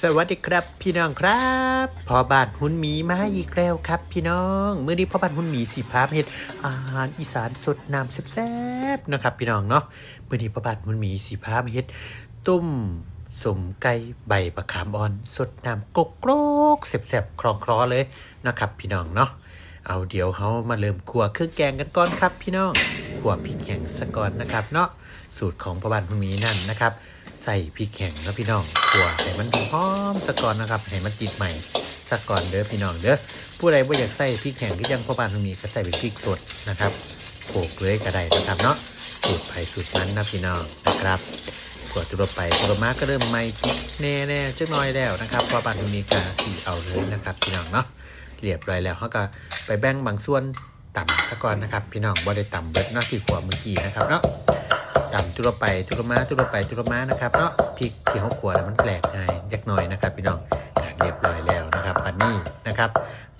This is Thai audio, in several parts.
สวัสดีครับพี่น้องครับพอบ้านหุ่นหมีมาอีกแล้วครับ พี่น้องเมื่อนี้พ่อบ้านหุ่นหมีสีพาเฮ็ดอาหารอีสานสดน้ำแซ่บๆนะครับ พี่น้องเนาะเมื่อนี้พ่อบ้านหุ่นหมีสีพาเฮ็ดต้มสมไก่ใบมะขามอ่อน สดน้ำกกโกรกแซ่บๆคลองคลอเลยนะครับ พี่น้องเนาะเอาเดี๋ยวเฮามาเริ่มคั่วเครื่องแกงกันก่อนครับ พี่น้องคั่วพริกแห้งสะก่อนนะครับ เนาะสูตรของพ่อบ้านหุ่นหมีนั่นนะครับ ใส่พริกแห้งนะพี่น้องขัวให้มันหอมสะก่อนนะครับให้มันติดใหม่สะก่อนเด้อพี่น้องเด้อผู้ใดบ่อยากใส่พริกแห้งก็ยังพ่อบ้านมีก็ใส่เป็นพริกสดนะครับโขลกเลยก็ได้นะครับเนาะสูตรไผ่สูตรมันนะพี่น้องนะครับขัวตุรไปตุรมาก็เริ่มไม้ติดแน่ๆจักหน้อยแล้วนะครับพ่อบ้านมีกาสีเอาเลยนะครับพี่น้องเนาะเรียบร้อยแล้วเขาก็ไปแบ่งบางส่วนต่ำสะก่อนนะครับ พี่น้องบ่ได้ต่ำเบิดนะที่ขัวเมื่อกี้นะครับเนาะ ตำตุรไปตุรมาตุรไปตุรมานะครับเนาะพริกที่เขาขวดมันแปลกง่ายยักหน่อยนะครับ พี่น้องกเรียบร้อยแล้วนะครับอันนี้นะครับ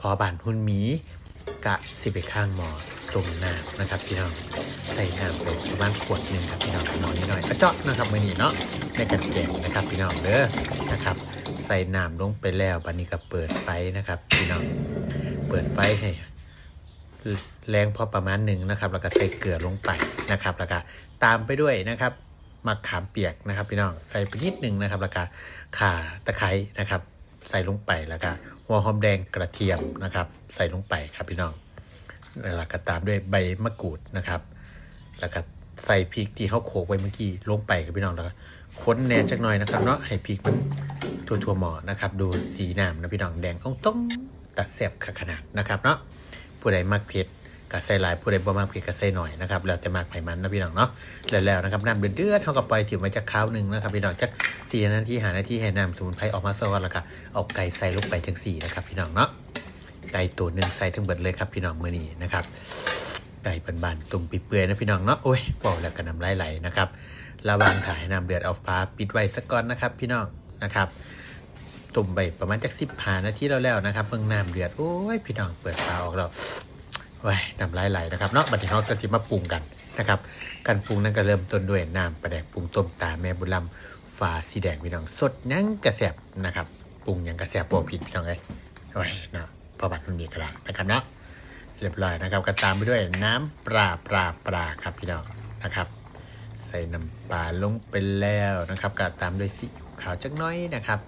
พอบานหุ่นหมีกะสิไปข้างหมอต้มน้ำนะครับพี่น้องใส่น้ำไปประมาณขวดหนึ่งครับพี่น้องหมอนิดหน่อยกระเจาะนะครับมือนี้เนาะในการแกงนะครับพี่น้องเด้อนะครับ ใส่น้ำลงไปแล้วบันนี้ก็เปิดไฟนะครับ พี่น้องเปิดไฟให้แรงพอประมาณหนึ่งนะครับ แล้วก็ใส่เกลือลงไปนะครับ แล้วก็ ตามไปด้วยนะครับมะขามเปียกนะครับพี่น้องใส่ไปนิดหนึ่งนะครับ แล้วก็ข่าตะไคร้นะครับ ใส่ลงไปแล้วก็หัวหอมแดงกระเทียมนะครับ ใส่ลงไปครับพี่น้องแล้วก็ตามด้วยใบมะกรูดนะครับ แล้วก็ใส่พริกที่เขาโขลกไว้เมื่อกี้ลงไปครับพี่น้องแล้วก็ค้นแหน่จักหน่อยนะครับเนาะให้พริกมันทั่วๆหมอนะครับ ดูสีน้ำนะพี่น้องแดงต้องต้องตัดแสบขนาดนะครับเนาะผู้ใดมักเผ็ด ก็ใส่หลายผู้ใดบ่มักเผ็ดก็ใส่หน่อยนะครับแล้วแต่มักไผมันนะพี่น้องเนาะแล้วนะครับน้ำเดือดเดือดเท่ากับปล่อยถิ่มไว้จักคราวหนึ่งนะครับพี่น้องจักสี่นาทีหานาทีให้น้ำสมุนไพรออกมาซอนแล้วก็เอาไก่ใส่ลงไปจังสี่นะครับพี่น้องเนาะไก่ตัวหนึ่งใส่ทั้งเบิดเลยครับพี่น้องมื้อนี้นะครับไก่บานๆตุ่มปิบเปื่อยนะพี่น้องเนาะโอ้ยบอกแล้วก็น้ำลายไหลนะครับระวังถ่ายน้ำเดือดเอาฟ้าปิดไว้สักก่อนนะครับ พี่น้องนะครับตุ่มไปประมาณจักสิบหานาทีแล้วแล้วนะครับเพิ่งน้ำเดือดโอ้ยพี่น้องเปิดฝาออกแล้ว ว้ยน้ำไหลนะครับเนาะบัดนี้เขาก็สิมาปรุงกันนะครับการปรุงนั้นก็เริ่มต้นด้วยน้ำปลาแดกปรุงต้มตาแม่บุญลำฝาสีแดงพี่น้องสดยังกระแสบนะครับปรุงยังกระแสบโปรผิดพี่น้องเลยโอ้ยเนาะพอบัตรมันมีกระดาษนะครับเนาะเรียบร้อยนะครับก็ตามไปด้วยน้ำปลาปลาปลาครับพี่น้องนะครับ ใส่น้ำปลาลงไปแล้วนะครับก็ตามด้วยซีอิ๊วขาวจักน้อยนะครับ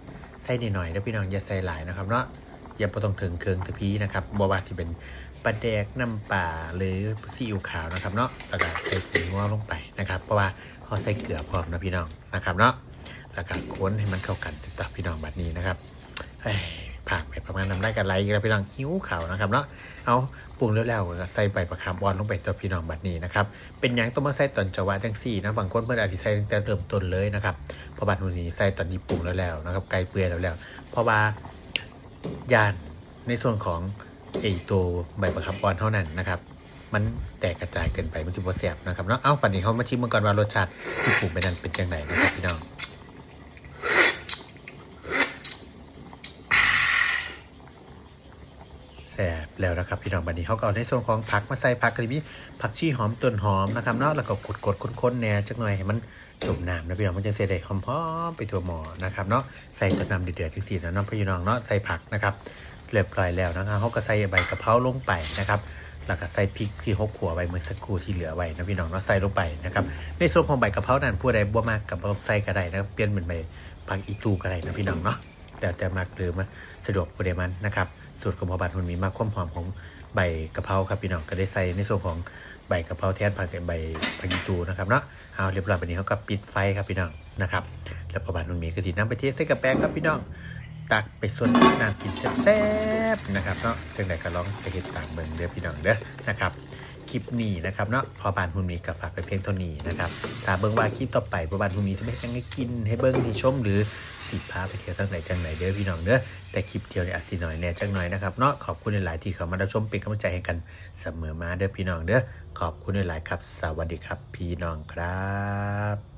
ใส่นิดหน่อยนะพี่น้องอย่าใส่หลายนะครับเนาะ ย่าพอต้องถึงเคืองตะพีนะครับบว่าสิเป็นปลาแดกน้ำปลาหรือซีอิ๊วขาวนะครับเนาะแล้วก็ใส่ผงงัวลงไปนะครับ เพราะว่าเขาใส่เกลือพร้อมนะพี่น้องนะครับเนาะแล้วก็ค้นให้มันเข้ากันติดต่อพี่น้องแบบนี้นะครับเอ้ยผ่านไปประมาณน้ำได้กันไรกันพี่น้องหิ้วขาวนะครับเนาะเอาปรุงแล้วๆก็ใส่ใบประคำอ่อนลงไปตัวพี่น้องแบบนี้นะครับเป็นย่างต้องมาใส่ตอนจังหวะจังสี่นะบางคนเพื่อนอาจจะใส่ตั้งแต่เริ่มต้นเลยนะครับเพราะบัตรนี้ใส่ตอนนี้ปรุงแล้วแล้วนะครับไก่เปื่อยแล้วแล้วเพราะว่า ยานในส่วนของไอตัวใบประคับออนเท่านั้นนะครับ มันแตกกระจายเกินไปมันจะบวแสบนะครับเนาะเอ้าปันนี้เขามาชิมมันก่อนว่ารสชาติที่ผูกไปนั้นเป็นยังไงนะครับพี่น้อง แสบแล้วนะครับพี่น้องบันนี้เขาก็เอาในส่วนของผักมาใส่ผักกระดิ่ผักชีหอมต้นหอมนะครับเนาะแล้วก็กดกดค้นๆแหน่จักหน่อยให้มันจมน้ำนะพี่น้องมันจะเสด็จหอมๆไปตัวหมอนะครับเนาะใส่ต้นน้ำเดือดๆจังสีนะน้องพี่น้องเนาะใส่ผักนะครับเรียบร้อยแล้วนะครับเขาก็ใส่ใบกะเพราลงไปนะครับแล้วก็ใส่พริกที่หกขัวใบเมื่อสักครู่ที่เหลือไว้นะพี่น้องเนาะใส่ลงไปนะครับในส่วนของใบกะเพรานั้นผู้ใดบ่มากกับบ่ใส่ก็ได้นะครับเปลี่ยนเป็นใบผักอีตูก็ได้นะพี่น้องเนาะ แล้วแต่มากหรือมาสะดวกผู้ใดมันนะครับสูตรของพอบาทมันมีมากความหอมของใบกะเพราครับพี่น้องก็ได้ใส่ในส่วนของใบกะเพราแทนผักใบผักอีตูนะครับเนาะเอาเรียบร้อยแบบนี้เขาก็ปิดไฟครับพี่น้องนะครับแล้วพอบานนุ่นมีกระดิ่น้ำไปเทใส่กระแปงครับพี่น้องตักไปส่วนน้ำกินแซ่บๆนะครับเนาะจังใดก็ลองไปเห็ดตามเบิ่งเด้อพี่น้องเด้อนะครับ ลิปนี้นะครับเนาะพอบานหุ่นมีกับฝากไปเพียงเท่านี้นะครับถ้าเบิ้งว่าคลิปต่อไปพอบานหุ่นมีจะไม่ให้จังให้กิน ให้เบิ้งให้ชมหรือสิพาไปเที่ยวทั้งไหนจังไหนเด้อพี่น้องเด้อแต่คลิปเดียวเนี่ยอาจสิหน่อยแน่จังหน่อยนะครับเนาะขอบคุณหลายที่เข้ามารับชมเป็นกำลังใจให้กันเสมอมาเด้อพี่น้องเด้อขอบคุณหลายครับ สวัสดีครับพี่น้องครับ